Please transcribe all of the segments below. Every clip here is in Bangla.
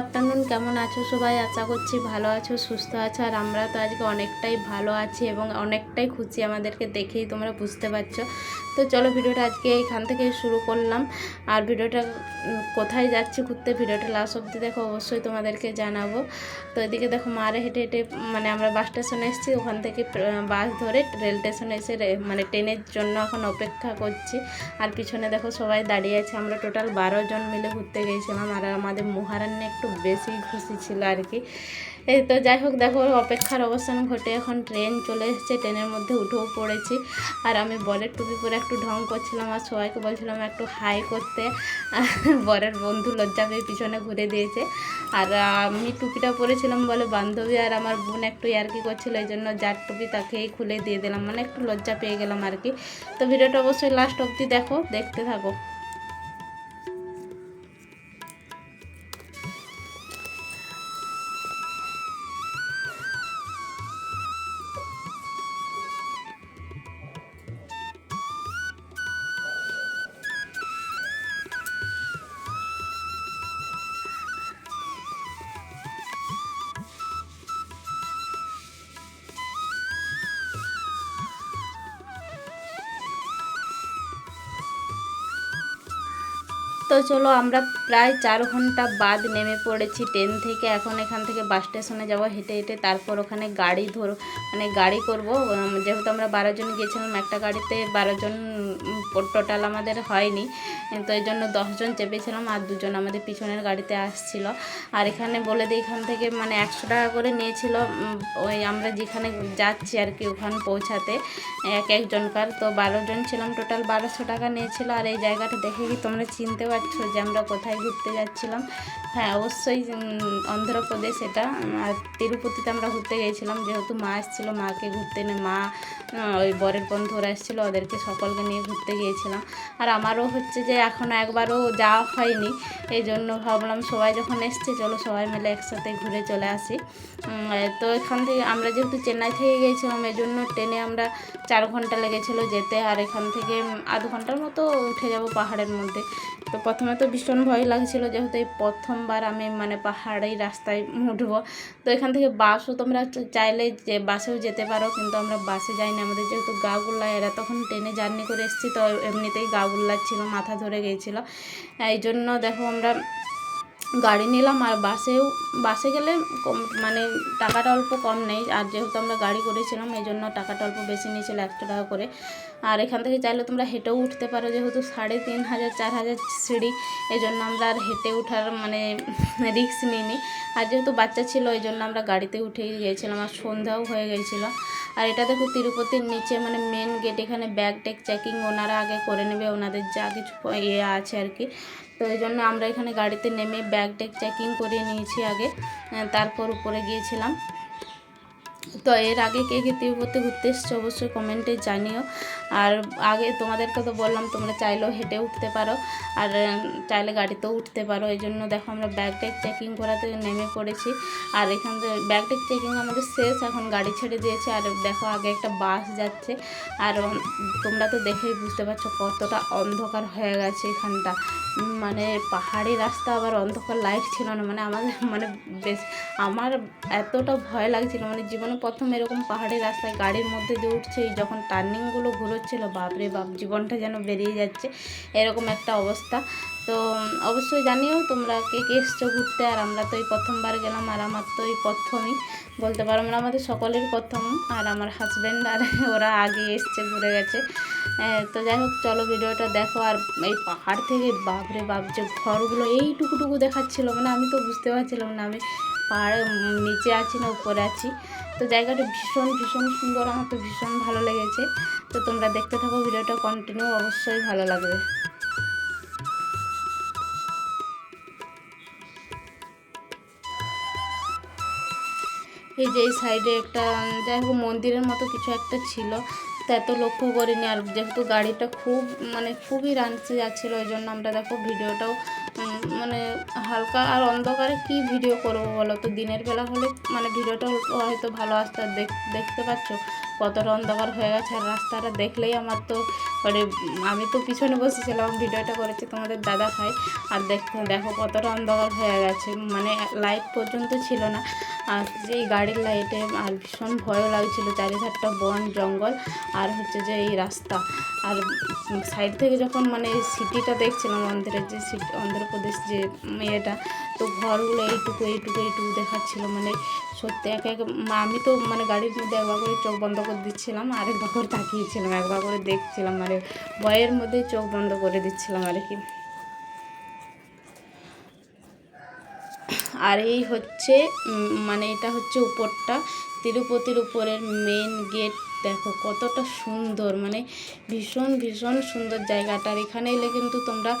আফটারনুন, কেমন আছো সবাই? আশা করছি ভালো আছো, সুস্থ আছো, আর আমরা তো আজকে অনেকটাই ভালো আছি এবং অনেকটাই খুশি আমাদেরকে দেখেই তোমরা বুঝতে পারছ। তো চলো ভিডিওটা আজকে এইখান থেকে শুরু করলাম। আর ভিডিওটা কোথায় যাচ্ছি, ঘুরতে, ভিডিওটা লাস্ট অবধি দেখো, অবশ্যই তোমাদেরকে জানাব। তো এদিকে দেখো মারে হেঁটে হেঁটে মানে আমরা বাস স্টেশনে এসেছি, ওখান থেকে বাস ধরে রেল স্টেশনে এসে মানে ট্রেনের জন্য এখন অপেক্ষা করছি। আর পিছনে দেখো, সবাই দাঁড়িয়ে আছে, আমরা টোটাল বারো জন মিলে ঘুরতে গিয়েছিলাম। আর আমাদের মহারান্নে একটু বেশি খুশি ছিল আর কি। এই তো যাই হোক, দেখো অপেক্ষার অবসান ঘটে। এখন ট্রেন চলে এসেছে ট্রেনের মধ্যে উঠেও পড়েছি। আর আমি বরের টুপি পরে একটু ঢং করছিলাম আর সবাইকে বলছিলাম একটু হাই করতে। বরের বন্ধু লজ্জা পেয়ে পিছনে ঘুরে দিয়েছে। আর আমি টুপিটা পরেছিলাম বলে বান্ধবী আর আমার বোন একটু ইয়ার্কি করছিল, এই জন্য যার টুপি তাকেই খুলে দিয়ে দিলাম। মানে একটু লজ্জা পেয়ে গেলাম আর কি। তো ভিডিওটা অবশ্যই লাস্ট অবধি দেখো, দেখতে থাকো। তো চলো আমরা প্রায় চার ঘণ্টা বাদ নেমে পড়েছি ট্রেন থেকে। এখন এখান থেকে বাস স্টেশনে যাব হেঁটে হেঁটে, তারপর ওখানে গাড়ি ধর মানে গাড়ি করব। যেহেতু আমরা বারো জন গিয়েছিলাম, একটা গাড়িতে বারো জন টোটাল আমাদের হয়নি। তো এই জন্য দশজন চেপেছিলাম আর দুজন আমাদের পিছনের গাড়িতে আসছিল। আর এখানে বলে দিই, এখান থেকে মানে একশো টাকা করে নিয়েছিল ওই আমরা যেখানে যাচ্ছি আর কি ওখানে পৌঁছাতে, এক একজনকার। তো বারো জন ছিলাম টোটাল বারোশো টাকা নিয়েছিল। আর এই জায়গাটা দেখে কি তোমরা চিনতে পারছ? যে আমরা কোথায় ঘুরতে যাচ্ছিলাম। হ্যাঁ অবশ্যই অন্ধ্রপ্রদেশ এটা। আর তিরুপতিতে আমরা ঘুরতে গিয়েছিলাম যেহেতু মা এসেছিল, মাকে ঘুরতে নিয়ে মা ওই বরের বন্ধুরা এসেছিল, ওদেরকে সকলকে নিয়ে ঘুরতে গিয়েছিলাম। আর আমারও হচ্ছে যে এখনও একবারও যাওয়া হয়নি। এই জন্য ভাবলাম সবাই যখন এসছে, চলো সবাই মিলে একসাথে ঘুরে চলে আসি। তো এখান থেকে আমরা যেহেতু চেন্নাই থেকে গিয়েছিলাম এই জন্য ট্রেনে আমরা চার ঘণ্টা লেগেছিলো যেতে। আর এখান থেকে আধ ঘণ্টার মতো উঠে যাব পাহাড়ের মধ্যে। তো প্রথমে তো ভীষণ ভয় লাগছিল যেহেতু এই প্রথমবার আমি মানে পাহাড়েই রাস্তায় উঠবো। তো এখান থেকে বাসও তোমরা চাইলে যে বাসেও যেতে পারো, কিন্তু আমরা বাসে যাই না আমাদের যেহেতু গা গুল্লা এরা তখন ট্রেনে জার্নি করে এসেছি, তো এমনিতেই গা গুল্লা ছিল, মাথা ধরে গিয়েছিল এই জন্য দেখো আমরা গাড়ি নিলাম আর বাসেও বাসে গেলে মানে টাকাটা অল্প কম নেই। আর যেহেতু আমরা গাড়ি করেছিলাম, এই জন্য টাকাটা অল্প বেশি নিয়েছিল, একশো টাকা করে। আর এখান থেকে চাইলে তোমরা হেঁটেও উঠতে পারো, যেহেতু সাড়ে তিন হাজার, চার হাজার সিঁড়ি। এই জন্য আমরা আর হেঁটে ওঠার মানে রিস্ক নিইনি। আর যেহেতু বাচ্চা ছিল, এই জন্য আমরা গাড়িতে উঠে গিয়েছিলাম, আর সন্ধ্যাও হয়ে গিয়েছিল। আর এটা দেখো তিরুপতির নিচে মানে মেন গেট এখানে ব্যাগ ট্যাগ চেকিং ওনারা আগে করে নেবে, ওনাদের যা কিছু ইয়ে আছে আর কি। তো এই জন্য আমরা এখানে গাড়িতে নেমে ব্যাগ ট্যাগ চেকিং করিয়ে নিয়েছি আগে তারপর উপরে গিয়েছিলাম। তো এর আগে কে কে তিরুপতি ঘুরতে এসছে অবশ্যই কমেন্টে জানিও। আর আগে তোমাদেরকে তো বললাম, তোমরা চাইলেও হেঁটে উঠতে পারো আর চাইলে গাড়িতেও উঠতে পারো। এই জন্য দেখো আমরা ব্যাগ ট্যাগ চেকিং করাতে নেমে পড়েছি। আর এখান থেকে ব্যাগ চেকিং আমাদের শেষ, এখন গাড়ি ছেড়ে দিয়েছে। আর দেখো আগে একটা বাস যাচ্ছে। আর তোমরা তো দেখেই বুঝতে পারছ কতটা অন্ধকার হয়ে গেছে এখানটা। মানে পাহাড়ি রাস্তা আবার অন্ধকার লাইট ছিল না। মানে আমাদের মানে বেশ, আমার এতটা ভয় লাগছিল। মানে জীবনে প্রথম এরকম পাহাড়ি রাস্তায় গাড়ির মধ্যে দিয়ে উঠছে যখন টার্নিংগুলো ঘুরোচ্ছিল বাপরে বাপ, জীবনটা যেন বেরিয়ে যাচ্ছে, এরকম একটা অবস্থা। তো অবশ্যই জানিও তোমরা কে কে এসছো ঘুরতে, আর আমরা তো এই প্রথমবার গেলাম, আর আমার তো এই প্রথমই। বলতে পারো মানে আমাদের সকলের প্রথম, আর আমার হাজব্যান্ড আর ওরা আগে এসছে, ঘুরে গেছে। তো যাই হোক, চলো ভিডিওটা দেখো, আর এই পাহাড় থেকে, বাপরে বাপ, যে ঘরগুলো এইটুকুটুকু দেখাচ্ছিল মানে আমি তো বুঝতে পারছিলাম না, আমি পাহাড়ের নিচে আছি না, উপরে আছি। তো জায়গাটা ভীষণ ভীষণ সুন্দর। আমার তো ভীষণ ভালো লেগেছে। তো তোমরা দেখতে থাকো, ভিডিওটা কন্টিনিউ অবশ্যই ভালো লাগবে। এই যে এই সাইডে একটা, যাই হোক, মন্দিরের মতো কিছু একটা ছিল। তো এত লক্ষ্য করিনি। আর যেহেতু গাড়িটা খুব মানে খুবই রানতে যাচ্ছিল, ওই জন্য আমরা দেখো, ভিডিওটাও মানে হালকা আর অন্ধকারে কি ভিডিও করব বলো? তো দিনের বেলা হলে মানে ভিডিওটা হয়তো ভালো আসতে দেখ- দেখতে পাচ্ছ। কতটা অন্ধকার হয়ে গেছে আর রাস্তাটা দেখলেই আমার তো মানে আমি তো পিছনে বসেছিলাম, ভিডিওটা করেছি তোমাদের দাদা ভাই। আর দেখতে দেখো কতটা অন্ধকার হয়ে গেছে মানে লাইট পর্যন্ত ছিল না। আর এই গাড়ির লাইটে আর ভীষণ ভয়ও লাগছিল, চারিধারটা বন, জঙ্গল আর হচ্ছে যে এই রাস্তা। আর সাইড থেকে যখন মানে সিটিটা দেখছিলাম, অন্ধ্রের যে সিটি অন্ধ্রপ্রদেশ যে ইয়েটা তো ঘরগুলো এইটুকু এইটুকু এইটুকু দেখাচ্ছিল মানে সত্যি, এক এক আমি তো মানে গাড়ির মধ্যে একবার করে চোখ বন্ধ করে দিচ্ছিলাম, আর একবার করে তাকিয়েছিলাম, একবার করে দেখছিলাম মানে ভয়ের মধ্যেই চোখ বন্ধ করে দিচ্ছিলাম আর কি। আর এই হচ্ছে মানে এটা হচ্ছে উপরটা, তিরুপতির উপরের মেন গেট দেখো কতটা সুন্দর মানে ভীষণ ভীষণ সুন্দর জায়গাটা। আর এখানে এলে কিন্তু তোমরা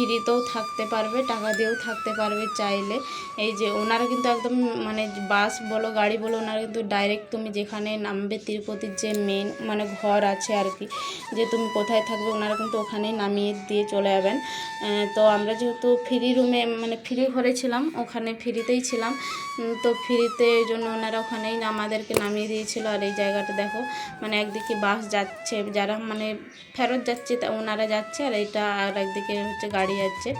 ফ্রিতেও থাকতে পারবে, টাকা দিয়েও থাকতে পারবে চাইলে। এই যে ওনারা কিন্তু একদম মানে বাস বলো, গাড়ি বলো, ওনারা কিন্তু ডাইরেক্ট তুমি যেখানে নামবে তিরুপতির যে মেন মানে ঘর আছে আর কি যে তুমি কোথায় থাকবে, ওনারা কিন্তু ওখানেই নামিয়ে দিয়ে চলে যাবেন। তো আমরা যেহেতু ফ্রি রুমে মানে ফ্রি ঘরে ছিলাম, ওখানে ফ্রিতেই ছিলাম তো ফ্রিতে এই জন্য ওনারা ওখানেই আমাদেরকে নামিয়ে দিয়েছিল। আর এই জায়গাটা দেখো মানে একদিকে বাস যাচ্ছে, যারা মানে ফেরত যাচ্ছে তা ওনারা যাচ্ছে, আর এইটা আর একদিকে হচ্ছে গাড়ি যাচ্ছে।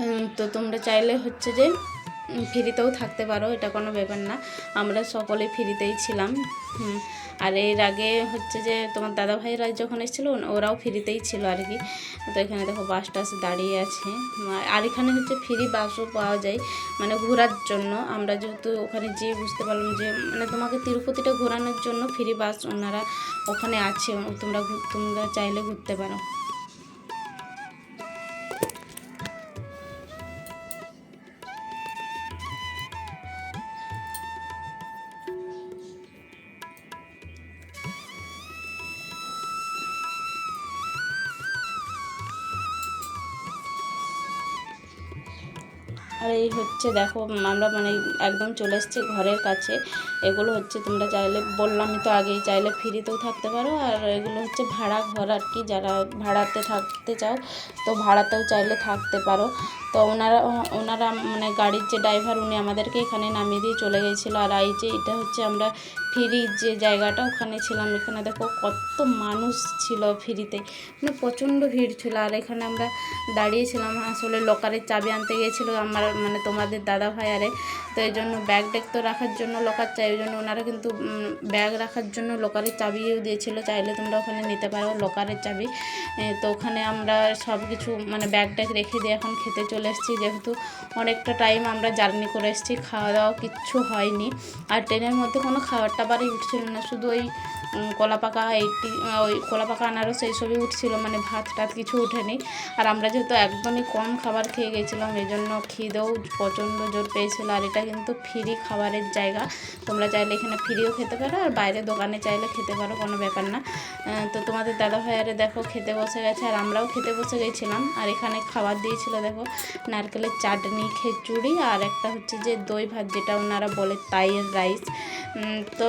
উম, তো তোমরা চাইলে হচ্ছে যে ফ্রিতেও থাকতে পারো এটা কোনো ব্যাপার না। আমরা সকলে ফ্রিতেই ছিলাম। আর এর আগে হচ্ছে যে তোমার দাদা ভাইরা যখন এসেছিল ওরাও ফ্রিতেই ছিল আর কি। তো এখানে দেখো বাস টাস দাঁড়িয়ে আছে। আর এখানে হচ্ছে ফ্রি বাসও পাওয়া যায় মানে ঘোরার জন্য। আমরা যেহেতু ওখানে যেয়ে বুঝতে পারলাম যে মানে তোমাকে তিরুপতিটা ঘোরানোর জন্য ফ্রি বাস ওনারা ওখানে আছে। তোমরা তোমরা চাইলে ঘুরতে পারো। আর এই হচ্ছে দেখো আমরা মানে একদম চলে এসেছি ঘরের কাছে। এগুলো হচ্ছে তোমরা চাইলে, বললামই তো আগেই, চাইলে ফ্রিতেও থাকতে পারো। আর এগুলো হচ্ছে ভাড়া ঘর আর কি, যারা ভাড়াতে থাকতে চাও, তো ভাড়াতেও চাইলে থাকতে পারো। তো ওনারা ওনারা মানে গাড়ির যে ড্রাইভার উনি আমাদেরকে এখানে নামিয়ে দিয়ে চলে গিয়েছিল। আর এই যে এটা হচ্ছে আমরা ফ্রি যে জায়গাটা, ওখানে ছিলাম। এখানে দেখো কত মানুষ ছিল ফ্রিতে মানে প্রচণ্ড ভিড় ছিল। আর এখানে আমরা দাঁড়িয়েছিলাম। আসলে লকারের চাবি আনতে গিয়েছিল আমার মানে তোমাদের দাদা ভাই আরে। তো এই জন্য ব্যাগ ডেক তো রাখার জন্য লকার চাই। ওই জন্য ওনারা কিন্তু ব্যাগ রাখার জন্য লকারের চাবিও দিয়েছিল। চাইলে তোমরা ওখানে নিতে পারো লকারের চাবি। তো ওখানে আমরা সব কিছু মানে ব্যাগ ট্যাগ রেখে দিয়ে এখন খেতে চলে এসেছি যেহেতু অনেকটা টাইম আমরা জার্নি করে এসেছি খাওয়া দাওয়া কিচ্ছু হয়নি। আর ট্রেনের মধ্যে কোনো খাবার টাবারই উঠছিল না শুধু ওই উম, কলা পাকা এইটি ওই কলা পাকা আনারস এইসবই উঠছিল মানে ভাত টাত কিছু উঠেনি। আর আমরা যেহেতু একদমই কম খাবার খেয়ে গেছিলাম এই জন্য খিদেও প্রচণ্ড জোর পেয়েছিল আর এটা কিন্তু ফ্রি খাবারের জায়গা। তোমরা চাইলে এখানে ফ্রিও খেতে পারো আর বাইরে দোকানে চাইলে খেতে পারো কোনো ব্যাপার না। তো তোমাদের দাদা ভাইয়ারে দেখো খেতে বসে গেছে আর আমরাও খেতে বসে গেছিলাম। আর এখানে খাবার দিয়েছিল দেখো নারকেলের চাটনি, খিচুড়ি আর একটা হচ্ছে যে দই ভাত, যেটা ওনারা বলে তাইয়ের রাইস তো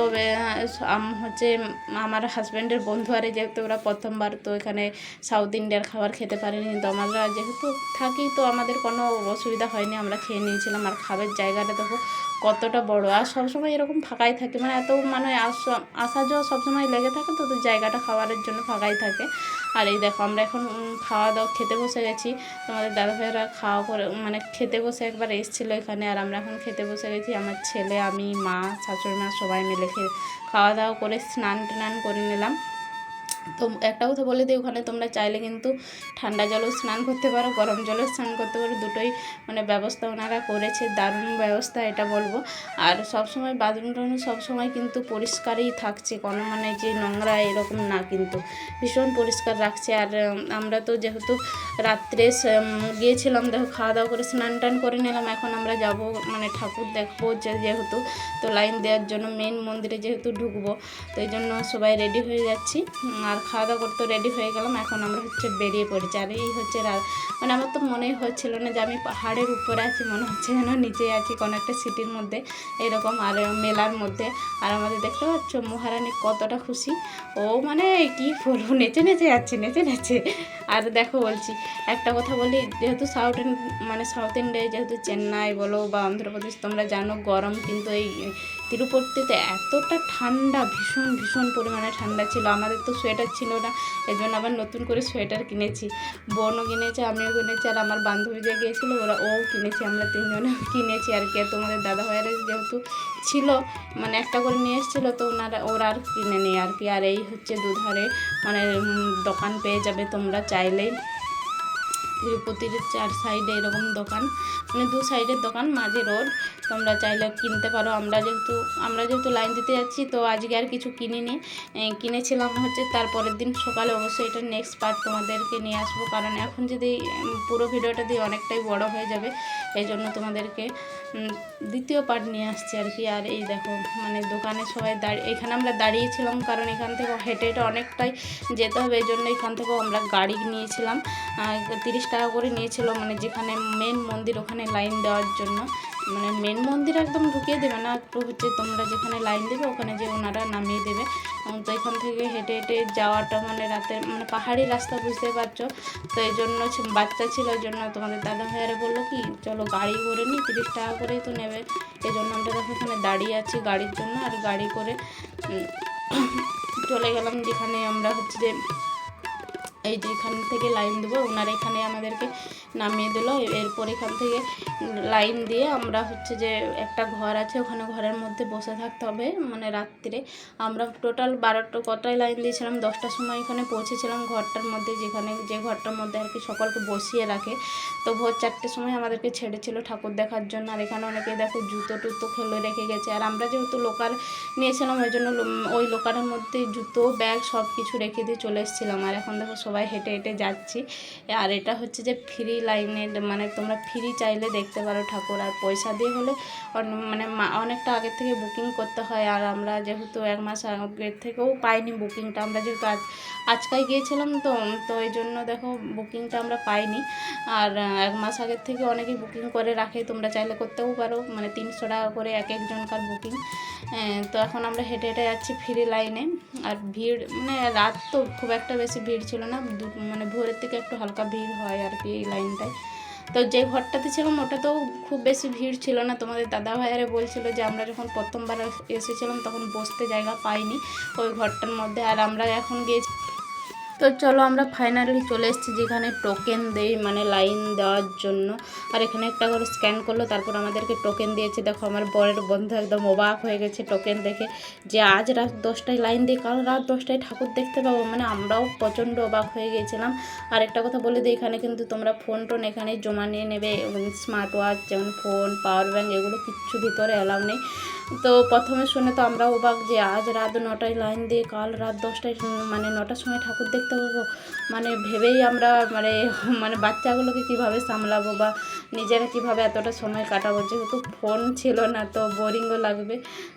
হচ্ছে আমার হাজব্যান্ডের বন্ধু, আরে যেহেতু ওরা প্রথমবার, তো এখানে সাউথ ইন্ডিয়ার খাবার খেতে পারেনি। তো আমরা যেহেতু থাকি, তো আমাদের কোনো অসুবিধা হয়নি, আমরা খেয়ে নিয়েছিলাম। আর খাবার জায়গাটা দেখো কতটা বড়। আর সবসময় এরকম ফাঁকাই থাকে। মানে এত মানে আসা যাওয়া সবসময় লেগে থাকে তো জায়গাটা খাবারের জন্য ফাঁকাই থাকে। আর এই দেখো, আমরা এখন খাওয়া দাওয়া খেতে বসে গেছি। তোমাদের দাদা ভাইয়েরা খাওয়া করে মানে খেতে বসে একবার এসেছিল এখানে, আর আমরা এখন খেতে বসে গেছি। আমার ছেলে, আমি, মা, শাশুড়ি মা সবাই মিলে খেয়ে খাওয়া দাওয়া করে স্নান টান করে নিলাম। তো একটা কথা বলে দিই ওখানে তোমরা চাইলে কিন্তু ঠান্ডা জলেও স্নান করতে পারো গরম জলেও স্নান করতে পারো। দুটোই মানে ব্যবস্থা ওনারা করেছে দারুণ ব্যবস্থা এটা বলব। আর সবসময় বাথরুম টাথরুম সবসময় কিন্তু পরিষ্কারই থাকছে কোনো মানে যে নোংরা এরকম না কিন্তু। ভীষণ পরিষ্কার রাখছে। আর আমরা তো যেহেতু রাত্রে গিয়েছিলাম দেখো খাওয়া দাওয়া করে স্নান টান করে নিলাম এখন আমরা যাব মানে ঠাকুর দেখব যেহেতু তো লাইন দেওয়ার জন্য মেন মন্দিরে যেহেতু ঢুকবো তো এই জন্য সবাই রেডি হয়ে যাচ্ছি। উম, আর খাওয়া দাওয়া করতে রেডি হয়ে গেলাম, এখন আমরা হচ্ছে বেরিয়ে পড়েছি। আর এই হচ্ছে মানে আমার তো মনেই হচ্ছিল না যে আমি পাহাড়ের উপরে আছি, মনে হচ্ছে যেন নিচে আছি কোনো একটা সিটির মধ্যে, এরকম আর মেলার মধ্যে। আর আমাদের দেখতে পাচ্ছ মহারানী কতটা খুশি। ও মানে কি বলব, নেচে নেচে যাচ্ছে, নেচে নেচে। আর দেখো বলছি, একটা কথা বলি, যেহেতু সাউথ মানে সাউথ ইন্ডিয়ায় যেহেতু চেন্নাই বলো বা অন্ধ্রপ্রদেশ, তোমরা জানো গরম কিন্তু এই তিরুপতিতে এতটা ঠান্ডা, ভীষণ ভীষণ পরিমাণে ঠান্ডা ছিল। আমাদের তো সোয়েটার ছিল না এই জন্য আবার নতুন করে সোয়েটার কিনেছি। বোনও কিনেছে, আমিও কিনেছি, আর আমার বান্ধবী যে গিয়েছিল, ওরা ও কিনেছি। আমরা তিনজনে কিনেছি আর কি তোমাদের দাদা ভাইয়েরা যেহেতু ছিল মানে একটা করে নিয়ে এসেছিল, তো ওনারা, ওরা আর কিনে নেই আর কি। আর এই হচ্ছে দুধারে মানে দোকান পেয়ে যাবে তোমরা চাইলেই। তিরুপতির চার সাইডে এরকম দোকান মানে দু সাইডের দোকান, মাঝে রোড। তোমরা চাইলে কিনতে পারো। আমরা যেহেতু আমরা যেহেতু লাইন দিতে যাচ্ছি, তো আজকে আর কিছু কিনিনি। কিনেছিলাম হচ্ছে তারপরের দিন সকালে অবশ্যই এটা নেক্সট পার্ট তোমাদেরকে নিয়ে আসব। কারণ এখন যদি পুরো ভিডিওটা দিয়ে অনেকটাই বড় হয়ে যাবে, এই জন্য তোমাদেরকে দ্বিতীয় পার্ট নিয়ে আসছি আর কি। আর এই দেখো মানে দোকানে সবাই দাঁড়িয়ে এখানে আমরা দাঁড়িয়েছিলাম কারণ এখান থেকে হেঁটে হেঁটে অনেকটাই যেতে হবে, এই জন্য এখান থেকেও আমরা গাড়ি নিয়েছিলাম। তিরিশ টাকা করে নিয়েছিল মানে যেখানে মেন মন্দির ওখানে লাইন দেওয়ার জন্য। মানে মেন মন্দির একদম ঢুকিয়ে দেবে না, একটু হচ্ছে তোমরা যেখানে লাইন দেবে ওখানে যে ওনারা নামিয়ে দেবে। তো এখান থেকে হেঁটে হেঁটে যাওয়াটা মানে রাতে মানে পাহাড়ি রাস্তা বুঝতে পারছ। তো এই জন্য বাচ্চা ছিল ওই জন্য তোমাদের দাদা ভাইয়ারা বলল কি, চলো গাড়ি করে নিই তিরিশ টাকা করেই তো নেবে। এই জন্য আমরা দেখো এখানে দাঁড়িয়ে আছি গাড়ির জন্য, আর গাড়ি করে চলে গেলাম যেখানে আমরা হচ্ছে যে, এই যে এখান থেকে লাইন দেবো। ওনার এখানে আমাদেরকে নামিয়ে দিল। এরপর এখান থেকে লাইন দিয়ে আমরা হচ্ছে যে একটা ঘর আছে, ওখানে ঘরের মধ্যে বসে থাকতে হবে। মানে রাত্রিরে আমরা টোটাল বারোটা, কটায় লাইন দিয়েছিলাম? দশটার সময় এখানে পৌঁছেছিলাম ঘরটার মধ্যে, যেখানে যে ঘরটার মধ্যে আর কি সকলকে বসিয়ে রাখে। তো ভোর চারটের সময় আমাদেরকে ছেড়েছিল ঠাকুর দেখার জন্য। আর এখানে অনেকে দেখো জুতো টুতো ফেলে রেখে গেছে। আর আমরা যেহেতু লোকার নিয়েছিলাম, ওই জন্য ওই লোকারের মধ্যে জুতো ব্যাগ সব কিছু রেখে দিয়ে চলে এসেছিলাম। আর এখন দেখো সবাই হেঁটে হেঁটে যাচ্ছি। আর এটা হচ্ছে যে ফ্রি লাইনের মানে তোমরা ফ্রি চাইলে দেখতে পারো ঠাকুর। আর পয়সা দিয়ে হলে মানে অনেকটা আগের থেকে বুকিং করতে হয়। আর আমরা যেহেতু এক মাস আগের থেকেও পাইনি বুকিংটা আমরা যেহেতু আজ আজকাই গিয়েছিলাম তো তো এই জন্য দেখো বুকিংটা আমরা পাইনি। আর এক মাস আগের থেকে অনেকেই বুকিং করে রাখে, তোমরা চাইলে করতেও পারো। মানে তিনশো টাকা করে এক একজনকার বুকিং তো এখন আমরা হেঁটে হেঁটে যাচ্ছি ফ্রি লাইনে আর ভিড় মানে রাত তো খুব একটা বেশি ভিড় ছিল না। মানে ভোরের থেকে একটু হালকা ভিড় হয় আর কি এই লাইনটায় তো যে ঘরটাতে ছিলাম, ওটা তো খুব বেশি ভিড় ছিল না। তোমাদের দাদা ভাইয়ারে বলছিল যে, আমরা যখন প্রথমবার এসেছিলাম, তখন বসতে জায়গা পাইনি ওই ঘরটার মধ্যে। আর আমরা এখন গিয়েছি তো চলো আমরা ফাইনালি চলে এসেছি যেখানে টোকেন দেই মানে লাইন দেওয়ার জন্য। আর এখানে একটা করে স্ক্যান করল, তারপর আমাদেরকে টোকেন দিয়েছে। দেখো আমার বরের বন্ধু একদম অবাক হয়ে গেছে টোকেন দেখে যে আজ রাত দশটায় লাইন দিয়ে, কাল রাত দশটায় ঠাকুর দেখতে পাবো। মানে আমরাও প্রচণ্ড অবাক হয়ে গিয়েছিলাম। আর একটা কথা বলে দিই, এখানে কিন্তু তোমরা ফোন টোন এখানে জমা নিয়ে নেবে স্মার্ট ওয়াচ যেমন ফোন পাওয়ার ব্যাঙ্ক এগুলো কিচ্ছু ভিতরে অ্যালাউ নেই। তো প্রথমে শুনে তো আমরা অবাক যে আজ রাত নটায় লাইন দিয়ে, কাল রাত দশটায় মানে নটার সময় ঠাকুর দেখতে পাবো মানে ভেবেই আমরা মানে মানে বাচ্চাগুলোকে কীভাবে সামলাবো বা নিজেরা কীভাবে এতটা সময় কাটাবো, যেহেতু ফোন ছিল না তো বোরিংও লাগবে।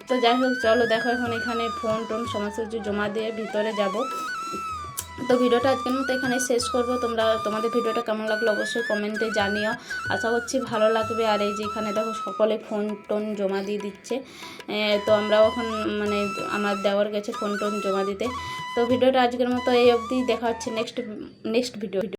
তো যাই হোক, চলো দেখো এখন এখানে ফোন টোন সমস্ত কিছু জমা দিয়ে ভিতরে যাব। তো ভিডিওটা আজকের মতো এখানে শেষ করব। তোমরা, তোমাদের ভিডিওটা কেমন লাগল অবশ্যই কমেন্টে জানিও। আশা করছি ভালো লাগবে। আর এই যে এখানে দেখো সকলে ফোন টোন জমা দিয়ে দিচ্ছে। তো আমরাও এখন মানে আমার দেওয়ার গেছে ফোন টোন জমা দিতে। তো ভিডিওটা আজকের মতো এই অবধি। দেখা হচ্ছে নেক্সট নেক্সট ভিডিও